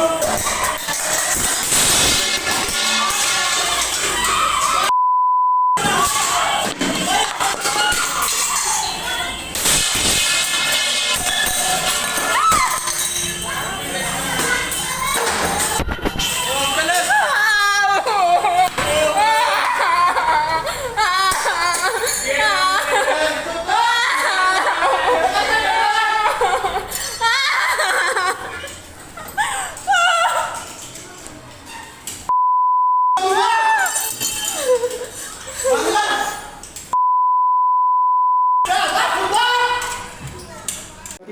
Oh!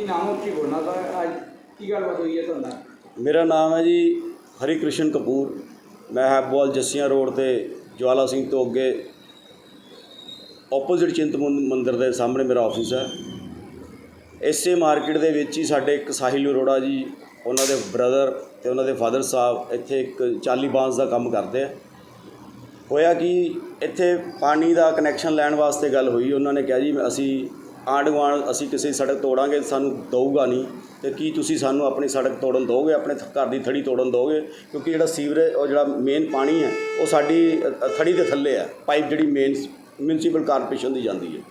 ਨਾਮ ਉੱਚੀ ਬੋਲਣਾ ਤਾਂ ਅੱਜ ਕੀ ਗੱਲਬਾਤ ਹੋਈ ਹੈ ਤੁਹਾਡਾ? ਮੇਰਾ ਨਾਮ ਹੈ ਜੀ ਹਰੀ ਕ੍ਰਿਸ਼ਨ ਕਪੂਰ। ਮੈਂ ਹੈਬੋਲ ਜੱਸੀਆਂ ਰੋਡ ਤੇ ਜਵਾਲਾ ਸਿੰਘ ਤੋਂ ਅੱਗੇ ਆਪੋਜ਼ਿਟ ਚਿੰਤਪੁਰਨੀ ਮੰਦਿਰ ਦੇ ਸਾਹਮਣੇ ਮੇਰਾ ਆਫਿਸ ਹੈ। ਇਸੇ ਮਾਰਕੀਟ ਦੇ ਵਿੱਚ ਹੀ ਸਾਡੇ ਇੱਕ ਸਾਹਿਲ ਅਰੋੜਾ ਜੀ, ਉਹਨਾਂ ਦੇ ਬ੍ਰਦਰ ਤੇ ਉਹਨਾਂ ਦੇ ਫਾਦਰ ਸਾਹਿਬ ਇੱਥੇ ਇੱਕ ਚਾਲੀ ਬਾਂਸ ਦਾ ਕੰਮ ਕਰਦੇ ਆ। ਹੋਇਆ ਕਿ, ਇੱਥੇ ਪਾਣੀ ਦਾ ਕਨੈਕਸ਼ਨ ਲੈਣ ਵਾਸਤੇ ਗੱਲ ਹੋਈ, ਉਹਨਾਂ ਨੇ ਕਿਹਾ ਜੀ ਅਸੀਂ ਆਂਢ ਗੁਆਂਢ ਅਸੀਂ ਕਿਸੇ ਦੀ ਸੜਕ ਤੋੜਾਂਗੇ, ਸਾਨੂੰ ਦਊਗਾ ਨਹੀਂ। ਤੇ ਕੀ ਤੁਸੀਂ ਸਾਨੂੰ ਆਪਣੀ ਸੜਕ ਤੋੜਨ ਦੋਗੇ ਆਪਣੇ ਘਰ ਦੀ ਥੜੀ ਤੋੜਨ ਦੋਗੇ ਕਿਉਂਕਿ ਜਿਹੜਾ ਸੀਵਰੇਜ, ਉਹ ਜਿਹੜਾ ਮੇਨ ਪਾਣੀ ਹੈ, ਉਹ ਸਾਡੀ ਥੜੀ ਦੇ ਥੱਲੇ ਹੈ। ਪਾਈਪ ਜਿਹੜੀ ਮੇਨ ਮਿਊਨਿਸਪਲ ਕਾਰਪੋਰੇਸ਼ਨ ਦੀ ਜਾਂਦੀ ਹੈ।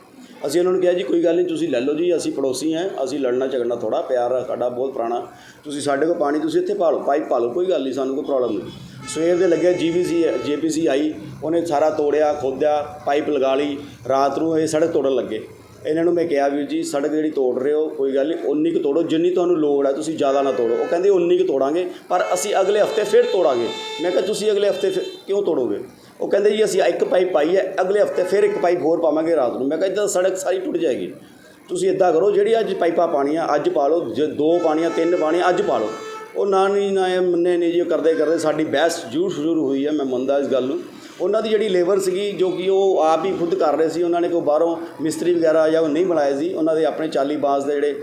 ਅਸੀਂ ਉਹਨਾਂ ਨੂੰ ਕਿਹਾ, ਜੀ, ਕੋਈ ਗੱਲ ਨਹੀਂ, ਤੁਸੀਂ ਲੈ ਲਓ ਜੀ, ਅਸੀਂ ਪੜੋਸੀ ਹਾਂ, ਅਸੀਂ ਲੜਨਾ ਝਗੜਨਾ ਥੋੜਾ ਪਿਆਰ ਆ, ਸਾਡਾ ਬਹੁਤ ਪੁਰਾਣਾ। ਤੁਸੀਂ ਸਾਡੇ ਕੋਲ ਪਾਣੀ, ਤੁਸੀਂ ਇੱਥੇ ਪਾ ਲਓ ਪਾਈਪ ਪਾ ਲਓ ਕੋਈ ਗੱਲ ਨਹੀਂ, ਸਾਨੂੰ ਕੋਈ ਪ੍ਰੋਬਲਮ ਨਹੀਂ। ਸਵੇਰ ਦੇ ਲੱਗੇ ਜੀਵੀਸੀ ਜੇਪੀਸੀ ਆਈ, ਉਹਨੇ ਸਾਰਾ ਤੋੜਿਆ, ਖੋਦਿਆ, ਪਾਈਪ ਲਗਾ ਲਈ। ਰਾਤ ਨੂੰ ਇਹ ਸੜਕ ਤੋੜਨ ਲੱਗੇ। ਇਹਨਾਂ ਨੂੰ ਮੈਂ ਕਿਹਾ ਵੀਰ ਜੀ, ਸੜਕ ਜਿਹੜੀ ਤੋੜ ਰਹੇ ਹੋ, ਕੋਈ ਗੱਲ ਨਹੀਂ ਉਨੀ ਕੁ ਤੋੜੋ, ਜਿੰਨੀ ਤੁਹਾਨੂੰ ਲੋੜ ਹੈ ਤੁਸੀਂ ਜ਼ਿਆਦਾ ਨਾ ਤੋੜੋ। ਉਹ ਕਹਿੰਦੇ ਉਨੀ ਕੁ ਤੋੜਾਂਗੇ, ਪਰ ਅਸੀਂ ਅਗਲੇ ਹਫ਼ਤੇ ਫਿਰ ਤੋੜਾਂਗੇ। ਮੈਂ ਕਿਹਾ ਤੁਸੀਂ ਅਗਲੇ ਹਫ਼ਤੇ ਫਿਰ ਕਿਉਂ ਤੋੜੋਗੇ? ਉਹ ਕਹਿੰਦੇ ਜੀ, ਅਸੀਂ ਇੱਕ ਪਾਈਪ ਪਾਈ ਹੈ, ਅਗਲੇ ਹਫ਼ਤੇ ਫਿਰ ਇੱਕ ਪਾਈਪ ਹੋਰ ਪਾਵਾਂਗੇ ਰਾਤ ਨੂੰ। ਮੈਂ ਕਿਹਾ ਇਦਾਂ ਸੜਕ ਸਾਰੀ ਟੁੱਟ ਜਾਏਗੀ। ਤੁਸੀਂ ਇਦਾਂ ਕਰੋ, ਜਿਹੜੀ ਅੱਜ ਪਾਈਪਾਂ ਪਾਣੀਆਂ ਅੱਜ ਪਾ ਲਓ, ਜੇ ਦੋ ਪਾਣੀਆਂ ਤਿੰਨ ਪਾਣੀਆਂ ਅੱਜ ਪਾ ਲਓ। ਉਹ ਨਾ ਨਹੀਂ ਨਾ ਇਹ ਮੰਨੇ ਨਹੀਂ ਜੀ ਕਰਦੇ ਕਰਦੇ ਸਾਡੀ ਬਹਿਸ ਜ਼ਰੂਰ ਸ਼ੁਰੂ ਹੋਈ ਹੈ, ਮੈਂ ਮੰਨਦਾ ਇਸ ਗੱਲ ਨੂੰ। ਉਹਨਾਂ ਦੀ ਜਿਹੜੀ ਲੇਬਰ ਸੀਗੀ, ਜੋ ਕਿ ਉਹ ਆਪ ਹੀ ਖੁਦ ਕਰ ਰਹੇ ਸੀ, ਉਹਨਾਂ ਨੇ ਕੋਈ ਬਾਹਰੋਂ ਮਿਸਤਰੀ ਵਗੈਰਾ ਜਾਂ ਉਹ ਨਹੀਂ ਬਣਾਏ ਸੀ, ਉਹਨਾਂ ਦੇ ਆਪਣੇ ਚਾਲੀ ਬਾਸ ਦੇ ਜਿਹੜੇ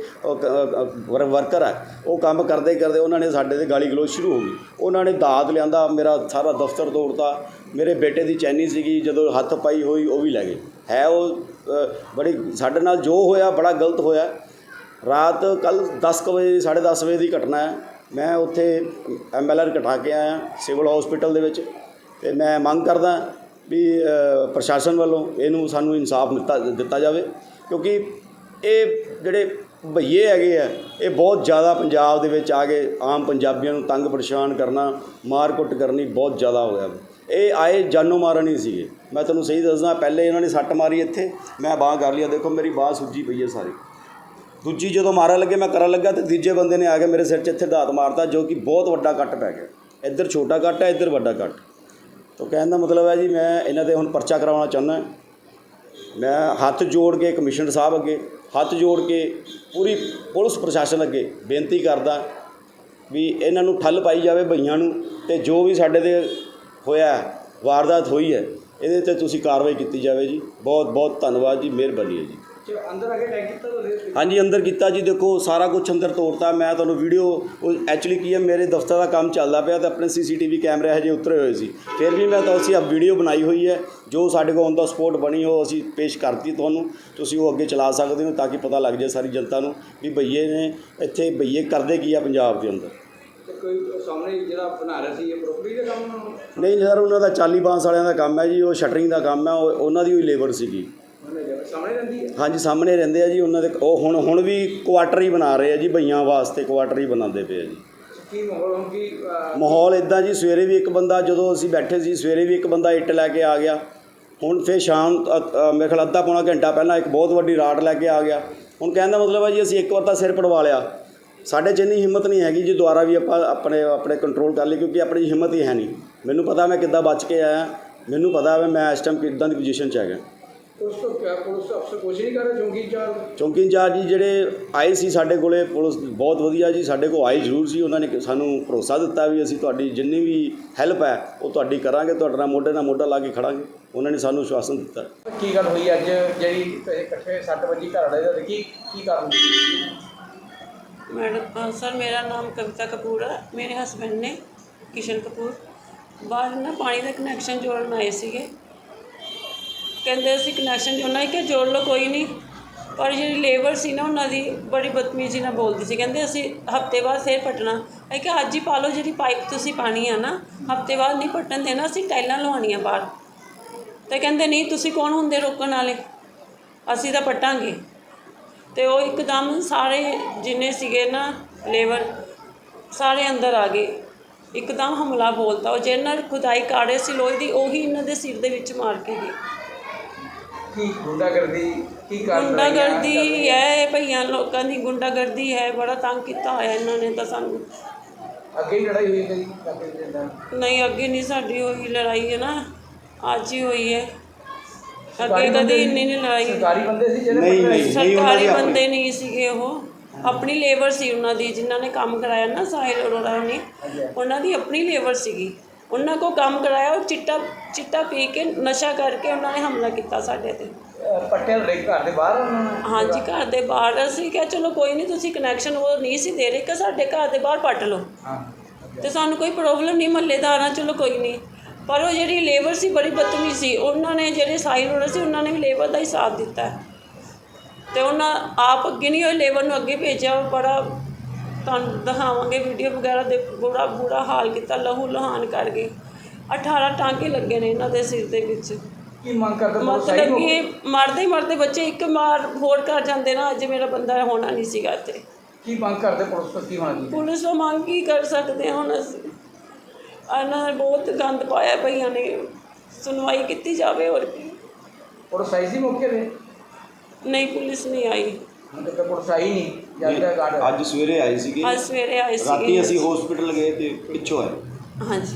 ਵਰਕਰ ਹੈ ਉਹ ਕੰਮ ਕਰਦੇ ਕਰਦੇ ਉਹਨਾਂ ਨੇ ਸਾਡੇ ਤੇ ਗਾਲੀ ਗਲੋਚ ਸ਼ੁਰੂ ਹੋ ਗਈ। ਉਹਨਾਂ ਨੇ ਦਾਤ ਲਿਆਂਦਾ, ਮੇਰਾ ਸਾਰਾ ਦਫ਼ਤਰ ਤੋੜਤਾ, ਮੇਰੇ ਬੇਟੇ ਦੀ ਚੈਨੀ ਸੀਗੀ, ਜਦੋਂ ਹੱਥ ਪਾਈ ਹੋਈ, ਉਹ ਵੀ ਲੈ ਗਏ। ਹੈ ਉਹ ਬੜੀ, ਸਾਡੇ ਨਾਲ ਜੋ ਹੋਇਆ, ਬੜਾ ਗਲਤ ਹੋਇਆ। ਰਾਤ ਕੱਲ 10 ਕੁ ਵਜੇ 10:30 ਵਜੇ ਦੀ ਘਟਨਾ ਹੈ। ਮੈਂ ਉੱਥੇ ਐਮਐਲਆਰ ਕਟਾ ਕੇ ਆਇਆ, ਸਿਵਲ ਹਸਪੀਟਲ ਦੇ ਵਿੱਚ। ਤੇ ਮੈਂ ਮੰਗ ਕਰਦਾ ਵੀ ਪ੍ਰਸ਼ਾਸਨ ਵੱਲੋਂ ਇਹਨੂੰ ਸਾਨੂੰ ਇਨਸਾਫ ਦਿੱਤਾ ਦਿੱਤਾ ਜਾਵੇ। ਕਿਉਂਕਿ ਇਹ ਜਿਹੜੇ ਭਈਏ ਹੈਗੇ ਆ, ਇਹ ਬਹੁਤ ਜ਼ਿਆਦਾ ਪੰਜਾਬ ਦੇ ਵਿੱਚ ਆ ਕੇ ਆਮ ਪੰਜਾਬੀਆਂ ਨੂੰ ਤੰਗ ਪਰੇਸ਼ਾਨ ਕਰਨਾ ਮਾਰ ਕੁੱਟ ਕਰਨੀ ਬਹੁਤ ਜ਼ਿਆਦਾ ਹੋਇਆ ਇਹ ਆਏ ਜਾਨੋਂ ਮਾਰਨ ਹੀ ਸੀਗੇ। ਮੈਂ ਤੁਹਾਨੂੰ ਸਹੀ ਦੱਸਦਾ, ਪਹਿਲੇ ਇਹਨਾਂ ਨੇ ਸੱਟ ਮਾਰੀ ਇੱਥੇ, ਮੈਂ ਬਾਹ ਕਰ ਲਿਆ। ਦੇਖੋ, ਮੇਰੀ ਬਾਹ ਸੁੱਜੀ ਪਈ ਹੈ ਸਾਰੀ। ਦੂਜੀ ਜਦੋਂ ਮਾਰਨ ਲੱਗੇ, ਮੈਂ ਕਰਨ ਲੱਗਾ ਤੇ ਤੀਜੇ ਬੰਦੇ ਨੇ ਆ ਕੇ ਮੇਰੇ ਸਿਰ 'ਚ ਇੱਥੇ ਦਾਤ ਮਾਰਤਾ, ਜੋ ਕਿ ਬਹੁਤ ਵੱਡਾ ਕੱਟ ਪੈ ਗਿਆ। ਇੱਧਰ ਛੋਟਾ ਕੱਟ ਹੈ, ਇੱਧਰ ਵੱਡਾ ਕੱਟ। ਤਾਂ ਕਹਿਣ ਦਾ ਮਤਲਬ ਹੈ ਜੀ, ਮੈਂ ਇਹਨਾਂ 'ਤੇ ਹੁਣ ਪਰਚਾ ਕਰਾਉਣਾ ਚਾਹੁੰਦਾ ਮੈਂ ਹੱਥ ਜੋੜ ਕੇ ਕਮਿਸ਼ਨਰ ਸਾਹਿਬ ਅੱਗੇ, ਹੱਥ ਜੋੜ ਕੇ ਪੂਰੀ ਪੁਲਿਸ ਪ੍ਰਸ਼ਾਸਨ ਅੱਗੇ ਬੇਨਤੀ ਕਰਦਾ ਵੀ ਇਹਨਾਂ ਨੂੰ ਠੱਲ ਪਾਈ ਜਾਵੇ ਭਈਆਂ ਨੂੰ ਤੇ ਜੋ ਵੀ ਸਾਡੇ ਤੇ ਹੋਇਆ, ਵਾਰਦਾਤ ਹੋਈ ਹੈ, ਇਹਦੇ ਤੇ ਤੁਸੀਂ ਕਾਰਵਾਈ ਕੀਤੀ ਜਾਵੇ ਜੀ। ਬਹੁਤ ਬਹੁਤ ਧੰਨਵਾਦ ਜੀ, ਮਿਹਰਬਾਨੀ ਹੈ ਜੀ। ਅੰਦਰ ਟੈਗ ਕੀਤਾ ਤੁਹਾਡੇ ਹਾਂਜੀ ਅੰਦਰ ਕੀਤਾ ਜੀ। ਦੇਖੋ ਸਾਰਾ ਕੁਝ ਅੰਦਰ ਤੋੜਤਾ। ਮੈਂ ਤੁਹਾਨੂੰ ਵੀਡੀਓ ਉਹ ਐਕਚੁਅਲੀ ਕੀ ਹੈ ਮੇਰੇ ਦਫ਼ਤਰ ਦਾ ਕੰਮ ਚੱਲਦਾ ਪਿਆ ਤੇ ਆਪਣੇ ਸੀਸੀਟੀਵੀ ਕੈਮਰੇ ਹਜੇ ਉਤਰੇ ਹੋਏ ਸੀ। ਫਿਰ ਵੀ ਮੈਂ ਤਾਂ ਅਸੀਂ ਆ ਵੀਡੀਓ ਬਣਾਈ ਹੋਈ ਹੈ। ਜੋ ਸਾਡੇ ਕੋਲ ਔਨ ਦਾ ਸਪੋਰਟ ਬਣੀ ਉਹ ਅਸੀਂ ਪੇਸ਼ ਕਰਤੀ ਤੁਹਾਨੂੰ। ਤੁਸੀਂ ਉਹ ਅੱਗੇ ਚਲਾ ਸਕਦੇ ਹੋ ਤਾਂ ਕਿ ਪਤਾ ਲੱਗ ਜਾਏ ਸਾਰੀ ਜਨਤਾ ਨੂੰ ਵੀ ਭਈਏ ਨੇ ਇੱਥੇ ਭਈਏ ਕਰਦੇ ਕੀ ਆ ਪੰਜਾਬ ਦੇ ਅੰਦਰ। ਕੋਈ ਸਾਹਮਣੇ ਜਿਹੜਾ ਬਣਾ ਰਿਹਾ ਸੀ ਇਹ ਪ੍ਰੋਪਰਟੀ ਦਾ ਕੰਮ ਨਹੀਂ ਸਰ ਉਹਨਾਂ ਦਾ ਚਾਲੀ ਬਾਂਸ ਵਾਲਿਆਂ ਦਾ ਕੰਮ ਹੈ ਜੀ ਉਹ ਸ਼ਟਰਿੰਗ ਦਾ ਕੰਮ ਹੈ ਉਹ ਉਹਨਾਂ ਦੀ ਹੋਈ ਲੇਬਰ ਸੀਗੀ। ਸਾਹਮਣੇ ਰਹਿੰਦੀ ਹੈ? ਹਾਂਜੀ ਸਾਹਮਣੇ ਰਹਿੰਦੇ ਆ ਜੀ ਉਹਨਾਂ ਦੇ ਉਹ ਹੁਣ ਹੁਣ ਵੀ ਕੁਆਟਰ ਹੀ ਬਣਾ ਰਹੇ ਆ ਜੀ ਭਈਆਂ ਵਾਸਤੇ ਕੁਆਟਰ ਹੀ ਬਣਾਉਂਦੇ ਪਏ ਆ ਜੀ। ਕੀ ਮਾਹੌਲ ਹੁਣ ਕੀ ਮਾਹੌਲ ਇਦਾਂ ਜੀ ਸਵੇਰੇ ਵੀ ਇੱਕ ਬੰਦਾ ਜਦੋਂ ਅਸੀਂ ਬੈਠੇ ਸੀ ਸਵੇਰੇ ਵੀ ਇੱਕ ਬੰਦਾ ਇੱਟ ਲੈ ਕੇ ਆ ਗਿਆ। ਹੁਣ ਫਿਰ ਸ਼ਾਮ ਮੇਰੇ ਖਿਆਲ ਅੱਧਾ ਪੌਣਾ ਘੰਟਾ ਪਹਿਲਾਂ ਇੱਕ ਬਹੁਤ ਵੱਡੀ ਰਾਡ ਲੈ ਕੇ ਆ ਗਿਆ। ਹੁਣ ਕਹਿਣ ਦਾ ਮਤਲਬ ਹੈ ਜੀ ਅਸੀਂ ਇੱਕ ਵਾਰ ਤਾਂ ਸਿਰ ਪੜਵਾ ਲਿਆ। ਸਾਡੇ 'ਚ ਇੰਨੀ ਹਿੰਮਤ ਨਹੀਂ ਹੈਗੀ ਜੀ ਦੁਬਾਰਾ ਵੀ ਆਪਾਂ ਆਪਣੇ ਆਪਣੇ ਕੰਟਰੋਲ ਕਰ ਲਈ ਕਿਉਂਕਿ ਆਪਣੀ ਹਿੰਮਤ ਹੀ ਹੈ ਨਹੀਂ। ਮੈਨੂੰ ਪਤਾ ਮੈਂ ਕਿੱਦਾਂ ਬਚ ਕੇ ਆਇਆ ਮੈਨੂੰ ਪਤਾ ਹੈ ਮੈਂ ਇਸ ਟਾਈਮ ਕਿੱਦਾਂ ਦੀ ਪੋਜੀਸ਼ਨ 'ਚ ਹੈਗਾ। ਪੁਲਿਸ ਤੋਂ ਕਿਆ ਪੁਲਿਸ ਤੋਂ ਅਫਸਰ ਕੋਸ਼ਿਸ਼ ਨਹੀਂ ਕਰ ਰਿਹਾ? ਚੌਂਕੀ ਚਾਰ ਚੌਂਕੀ ਇੰਚਾਰਜ ਜੀ ਜਿਹੜੇ ਆਏ ਸੀ ਸਾਡੇ ਕੋਲੇ ਪੁਲਿਸ ਬਹੁਤ ਵਧੀਆ ਜੀ ਸਾਡੇ ਕੋਲ ਆਏ ਜ਼ਰੂਰ ਸੀ। ਉਹਨਾਂ ਨੇ ਸਾਨੂੰ ਭਰੋਸਾ ਦਿੱਤਾ ਵੀ ਅਸੀਂ ਤੁਹਾਡੀ ਜਿੰਨੀ ਵੀ ਹੈਲਪ ਹੈ ਉਹ ਤੁਹਾਡੀ ਕਰਾਂਗੇ ਤੁਹਾਡੇ ਨਾਲ ਮੋਢੇ ਨਾਲ ਮੋਢਾ ਲਾ ਕੇ ਖੜਾਂਗੇ। ਉਹਨਾਂ ਨੇ ਸਾਨੂੰ ਆਸ਼ਵਾਸਨ ਦਿੱਤਾ। ਕੀ ਗੱਲ ਹੋਈ ਅੱਜ? ਜਿਹੜੀ ਇਕੱਠੇ 7 ਵਜੇ ਘਰ ਵਾਲੇ ਦਾ ਕੀ ਕੀ ਕਾਰਨ ਮੈਡਮ ਸਰ ਮੇਰਾ ਨਾਮ ਕਵਿਤਾ ਕਪੂਰ ਹੈ ਮੇਰੇ ਹਸਬੰਡ ਨੇ ਕਿਸ਼ਨ ਕਪੂਰ। ਬਾਹਰ ਨਾ ਪਾਣੀ ਦਾ ਕਨੈਕਸ਼ਨ ਜੋੜਨ ਆਏ ਸੀਗੇ। ਕਹਿੰਦੇ ਅਸੀਂ ਕਨੈਕਸ਼ਨ ਜੋੜਨਾ ਹੈ ਕਿ ਜੋੜ ਲਓ, ਕੋਈ ਨਹੀਂ ਪਰ ਜਿਹੜੀ ਲੇਬਰ ਸੀ ਨਾ, ਉਹਨਾਂ ਦੀ ਬੜੀ ਬਦਤਮੀਜ਼ੀ ਨਾਲ ਬੋਲਦੀ ਸੀ। ਕਹਿੰਦੇ ਅਸੀਂ ਹਫ਼ਤੇ ਬਾਅਦ ਫੇਰ ਪਟਣਾ। ਹੈ ਕਿ ਅੱਜ ਹੀ ਪਾ ਲਓ ਜਿਹੜੀ ਪਾਈਪ ਤੁਸੀਂ ਪਾਣੀ ਆ ਨਾ, ਹਫ਼ਤੇ ਬਾਅਦ ਨਹੀਂ ਪਟਣ ਦੇਣਾ, ਅਸੀਂ ਟਾਈਲਾਂ ਲਵਾਉਣੀਆਂ ਬਾਹਰ। ਤੇ ਕਹਿੰਦੇ, ਨਹੀਂ, ਤੁਸੀਂ ਕੌਣ ਹੁੰਦੇ ਰੋਕਣ ਵਾਲੇ? ਅਸੀਂ ਤਾਂ ਪਟਾਂਗੇ। ਤੇ ਉਹ ਇੱਕਦਮ ਸਾਰੇ ਜਿੰਨੇ ਸੀਗੇ ਨਾ ਲੇਬਰ ਸਾਰੇ ਅੰਦਰ ਆ ਗਏ। ਇੱਕਦਮ ਹਮਲਾ ਬੋਲਤਾ। ਉਹ ਜਿਹਨਾਂ ਖੁਦਾਈ ਕਾੜੇ ਸੀ ਲੋਹੇ ਦੀ, ਉਹੀ ਇਹਨਾਂ ਦੇ ਸਿਰ ਦੇ ਵਿੱਚ ਮਾਰ ਕੇ ਗਈ ਕੀ ਗੁੰਡਾਗਰਦੀ ਕੀ ਕਰ ਗੁੰਡਾਗਰਦੀ ਹੈ ਭਈਆਂ ਲੋਕਾਂ ਦੀ ਗੁੰਡਾਗਰਦੀ ਹੈ ਬੜਾ ਤੰਗ ਕੀਤਾ ਹੋਇਆ ਇਹਨਾਂ ਨੇ ਤਾਂ ਸਾਨੂੰ। ਅੱਗੇ ਹੀ ਲੜਾਈ ਹੋਈ ਕਦੀ ਕਾਕੇ ਦੇ ਨਾਲ? ਨਹੀਂ ਅੱਗੇ ਨਹੀਂ ਸਾਡੀ ਹੋਈ ਲੜਾਈ ਹੈ ਨਾ ਅੱਜ ਹੀ ਹੋਈ ਹੈ। ਅੱਗੇ ਕਦੇ ਇੰਨੀ ਨਹੀਂ ਲੜਾਈ। ਸਰਕਾਰੀ ਬੰਦੇ ਸੀ ਜਿਹੜੇ ਨਹੀਂ ਨਹੀਂ ਸਰਕਾਰੀ ਦੀ ਬੰਦੇ ਨਹੀਂ ਸੀਗੇ ਉਹ। ਆਪਣੀ ਲੇਬਰ ਸੀ ਉਹਨਾਂ ਦੀ ਜਿਨ੍ਹਾਂ ਨੇ ਕੰਮ ਕਰਾਇਆ ਨਾ ਸਾਹਿਲ ਅਰੋੜਾ ਨੇ। ਉਹਨਾਂ ਦੀ ਆਪਣੀ ਲੇਬਰ ਸੀਗੀ। ਉਹਨਾਂ ਕੋ ਕੰਮ ਕਰਾਇਆ ਉਹ ਚਿੱਟਾ ਚਿੱਟਾ ਪੀ ਕੇ ਨਸ਼ਾ ਕਰਕੇ ਉਹਨਾਂ ਨੇ ਹਮਲਾ ਕੀਤਾ ਸਾਡੇ ਤੇ। ਪੱਟਿਆਂ ਦੇ ਘਰ ਦੇ ਬਾਹਰ ਉਹਨਾਂ ਨੇ? ਹਾਂਜੀ ਘਰ ਦੇ ਬਾਹਰ। ਅਸੀਂ ਕਿਹਾ ਚਲੋ ਕੋਈ ਨਹੀਂ ਤੁਸੀਂ ਕਨੈਕਸ਼ਨ ਉਹ ਨਹੀਂ ਸੀ ਦੇ ਰਹੇ ਕਿ ਸਾਡੇ ਘਰ ਦੇ ਬਾਹਰ ਪੱਟ ਲਓ। ਤੇ ਸਾਨੂੰ ਕੋਈ ਪ੍ਰੋਬਲਮ ਨਹੀਂ ਮਹੱਲੇਦਾਰਾਂ ਚਲੋ ਕੋਈ ਨਹੀਂ ਪਰ ਉਹ ਜਿਹੜੀ ਲੇਬਰ ਸੀ ਬੜੀ ਬਦਤਮੀਜ਼ ਸੀ। ਉਹਨਾਂ ਨੇ ਜਿਹੜੇ ਸਾਈ ਰੋਡ ਸੀ ਉਹਨਾਂ ਨੇ ਵੀ ਲੇਬਰ ਦਾ ਹੀ ਸਾਥ ਦਿੱਤਾ। ਤੇ ਉਹਨਾਂ ਆਪ ਅੱਗੇ ਨਹੀਂ ਹੋਏ ਲੇਬਰ ਨੂੰ ਅੱਗੇ ਭੇਜਿਆ ਉਹ ਬੜਾ ਤੁਹਾਨੂੰ ਦਿਖਾਵਾਂਗੇ ਵੀਡੀਓ ਵਗੈਰਾ। ਦੇ ਬੁਰਾ ਬੁਰਾ ਹਾਲ ਕੀਤਾ ਲਹੂ ਲਹਾਨ ਕਰ ਗਏ 18 ਟਾਂਕੇ ਲੱਗੇ ਨੇ ਇਹਨਾਂ ਦੇ ਸਿਰ ਦੇ ਵਿੱਚ। ਕੀ ਮੰਗ ਕਰਦੇ ਮਤਲਬ? ਕਿ ਮਰਦੇ ਮਰਦੇ ਬੱਚੇ ਇੱਕ ਮਾਰ ਹੋਰ ਕਰ ਜਾਂਦੇ ਨਾ ਅੱਜ ਮੇਰਾ ਬੰਦਾ ਹੋਣਾ ਨਹੀਂ ਸੀਗਾ ਇੱਥੇ। ਕੀ ਮੰਗ ਕਰਦੇ ਪੁਲਿਸ ਤੋਂ? ਕੀ ਹੋਣਾ ਚਾਹੀਦਾ ਪੁਲਿਸ ਤੋਂ ਮੰਗ ਕੀ ਕਰ ਸਕਦੇ ਹਾਂ ਹੁਣ ਅਸੀਂ? ਇਹਨਾਂ ਨੇ ਬਹੁਤ ਗੰਦ ਪਾਇਆ ਭਈਆਂ ਨੇ। ਸੁਣਵਾਈ ਕੀਤੀ ਜਾਵੇ ਹੋਰ ਕੀ। ਪੁਲਿਸ ਆਈ ਸੀ ਮੌਕੇ ਤੇ? ਨਹੀਂ ਪੁਲਿਸ ਨਹੀਂ ਆਈ। ਹੁਣ ਤੱਕ ਪੁਲਿਸ ਆਈ ਨਹੀਂ। ਅੱਜ ਸਵੇਰੇ ਆਏ ਸੀਗੇ ਅੱਜ ਸਵੇਰੇ ਆਏ ਰਾਤੀ ਸੀ ਅਸੀਂ ਹਸਪੀਟਲ ਗਏ ਤੇ ਪਿੱਛੋਂ ਆਏ ਹਾਂਜੀ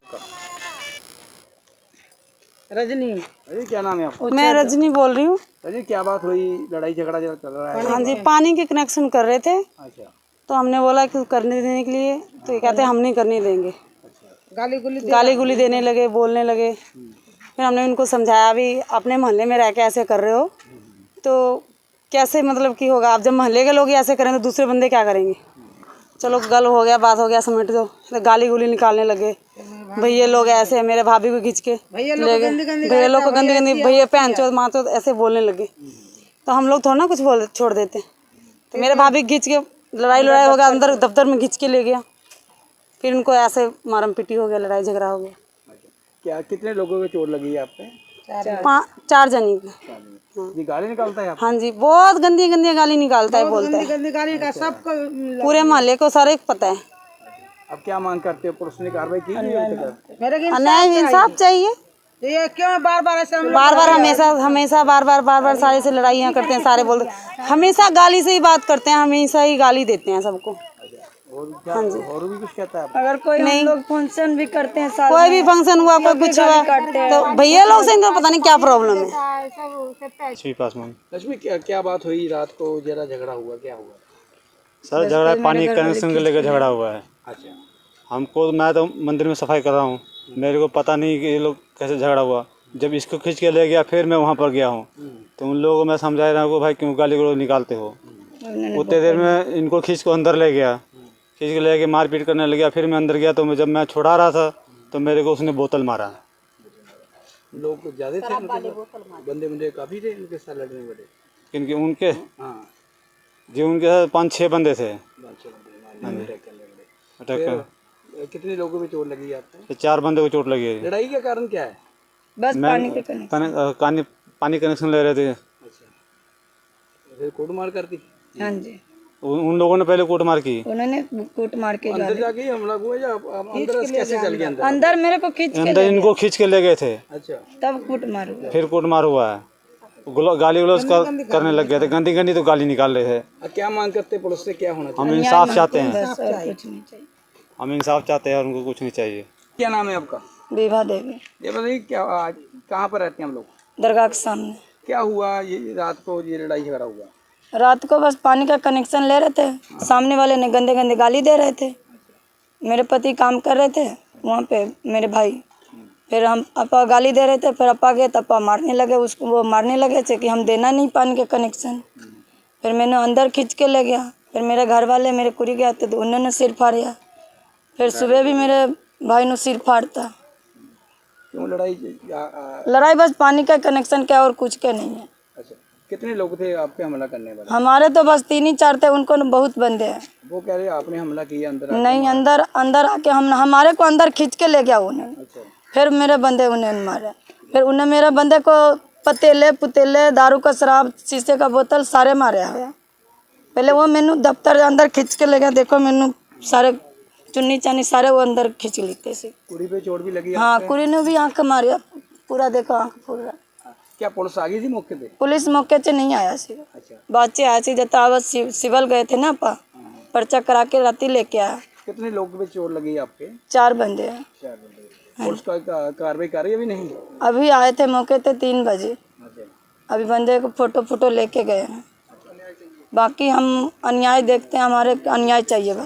रजनी अरे क्या नाम है आपका मैं रजनी बोल रही हूँ रजनी क्या बात हुई लड़ाई झगड़ा जो चल रहा है हाँ जी पानी के कनेक्शन कर रहे थे अच्छा तो हमने बोला कि करने देने के लिए तो ये कहते हम नहीं करने देंगे गाली गुली गाली गुली देने लगे बोलने लगे फिर हमने उनको समझाया भी अपने मोहल्ले में रह के ऐसे कर रहे हो तो कैसे मतलब कि होगा? आप जब मोहल्ले के लोग ऐसे करें तो दूसरे बंदे क्या करेंगे? चलो गल हो गया बात हो गया समेट दो। तो गाली गुली निकालने लगे। भैया लोग ऐसे मेरे भाभी को खींच के ले गए। भैया लोग को गंदी गंदी भैया पहन चो माँ चो ऐसे बोलने लगे। तो हम लोग थोड़ा ना कुछ बोल छोड़ देते। तो मेरे भाभी खींच के लड़ाई लड़ाई हो गया अंदर दफ्तर में खींच के ले गया। फिर उनको ऐसे मारम पिटी हो गया लड़ाई झगड़ा हो गया। क्या कितने लोगों को चोट लगी है आप पे? पाँच चार। जनी। को ये गाली निकालता है आप हाँ जी बहुत गंदी गंदी गाली निकालता है बोलता है। गंदी गाली का सबको पूरे मोहल्ले को सारे पता है। अब क्या मांग करते हो? पुलिस ने कार्रवाई की नहीं अभी तक मेरे के न्याय इंसाफ चाहिए। ये क्यों बार बार ऐसे हम बार बार हमेशा हमेशा बार बार बार बार सारे से लड़ाइयाँ करते हैं सारे बोलते हैं। हमेशा गाली से ही बात करते हैं हमेशा ही गाली देते हैं सबको। और क्या और भी कुछ कहता है अगर कोई नहीं। लोग फ़ंक्शन भी करते हैं साल कोई भी फ़ंक्शन हुआ कोई कुछ हुआ तो भैया लोग से इनको पता नहीं क्या प्रॉब्लम है। लक्ष्मी पासवान लक्ष्मी क्या क्या बात हुई? रात को जरा झगड़ा हुआ क्या हुआ? सर झगड़ा पानी कनेक्शन को लेकर झगड़ा हुआ है। अच्छा। हमको मैं तो मंदिर में सफ़ाई कर रहा हूँ। मेरे को पता नहीं कि ये लोग कैसे झगड़ा हुआ। जब इसको खींच के ले गया फिर मैं वहाँ पर गया हूँ। तो उन लोगों को मैं समझा रहा हूँ भाई क्यों गाली गलौज निकालते हो? उतने देर में इनको खींच को अंदर ले गया। खींच के ले गया मारपीट करने लग गया फिर मैं अंदर गया तो मैं जब मैं छुड़ा रहा था तो मेरे को उसने बोतल मारा। लोग ज़्यादा थे मतलब? बंदे बंदे काफ़ी थे इनके साथ लड़ने वाले? क्योंकि उनके हाँ। जी उनके साथ पाँच छः बंदे थे। फिर कितने लोगों में चोट लगी आपको? चार बंदे को चोट लगी। है लड़ाई का कारण क्या है? बस पानी के कने कने- पानी पानी कनेक्शन ले रहे थे। अच्छा। फिर कोट मार कर दी हाँ जी। उन लोगों ने पहले कूट मार की। उन्होंने कूट मार के अंदर जाके हमला हुआ या आप- अंदर कैसे चल गए अंदर? अंदर मेरे को खींच के अंदर इनको खींच के ले गए थे। अच्छा। तब कूट मार हुआ। फिर कूट मार हुआ। है गाली गलौज कर, करने लग गए थे। गंदी गंदी तो गाली निकाल रहे थे। क्या मांग करते पुलिस से? क्या होना चाहिए हम इंसाफ चाहते हैं हम इंसाफ चाहते हैं और उनको कुछ नहीं चाहिए। क्या नाम है आपका? विवाह देवी। ये बताइए क्या कहाँ पर रहते हैं हम लोग? दरगाह के सामने। क्या हुआ? ये रात को ये लड़ाई झगड़ा हुआ। रात को बस पानी का कनेक्शन ले रहे थे। सामने वाले ने गंदे गंदे गाली दे रहे थे। मेरे पति काम कर रहे थे वहाँ पे मेरे भाई। फिर हम अपा गाली दे रहे थे फिर अपा गए तो अपा मारने लगे उसको वो मारने लगे थे कि हम देना नहीं पानी का कनेक्शन फिर मैंने अंदर खींच के ले गया। फिर मेरे घर वाले मेरे कुरी गया थे तो उन्होंने सिर फाड़िया। फिर सुबह भी मेरे भाई ने सिर फाड़ता। क्यों लड़ाई लड़ाई बस पानी का कनेक्शन क्या और कुछ के नहीं है। कितने लोग थे आप पे हमला करने वाले? हमारे तो बस तीन ही चार थे उनको बहुत बंदे हैं। वो कह रहे आपने हमला किया अंदर। नहीं अंदर अंदर आके हम हमारे को अंदर खींच के ले गया उन्हें। अच्छा। फिर मेरे बंदे उन्हें मारे। फिर उन्हें मेरे बंदे को पतेले पुतेले दारू का शराब शीशे का बोतल सारे मारे हुए पहले वो मैनू दफ्तर अंदर खींच के ले गया देखो मैनू सारे चुन्नी चानी सारे वो अंदर खींच लेते से कुड़ी पे चोट भी लगी हाँ कुड़ी ने भी आँख मारी पूरा देखो आँख पूरा। क्या पुलिस आ गई थी मौके पे? पुलिस मौके से नहीं आया सी अच्छा। सिव- सिवल गए थे ना पा पर्चा करा के राती लेके आया। कितने लोग पे चोट लगी है आपके? चार बंदे हैं। चार बंदे। पुलिस का का- कार्रवाई कर रही है अभी नहीं? अभी आए थे मौके पे तीन बजे। अच्छा। अभी बंदे को फ़ोटो फ़ोटो लेके गए हैं। बाकी हम अन्याय देखते हैं हमारे अन्याय चाहिए बस।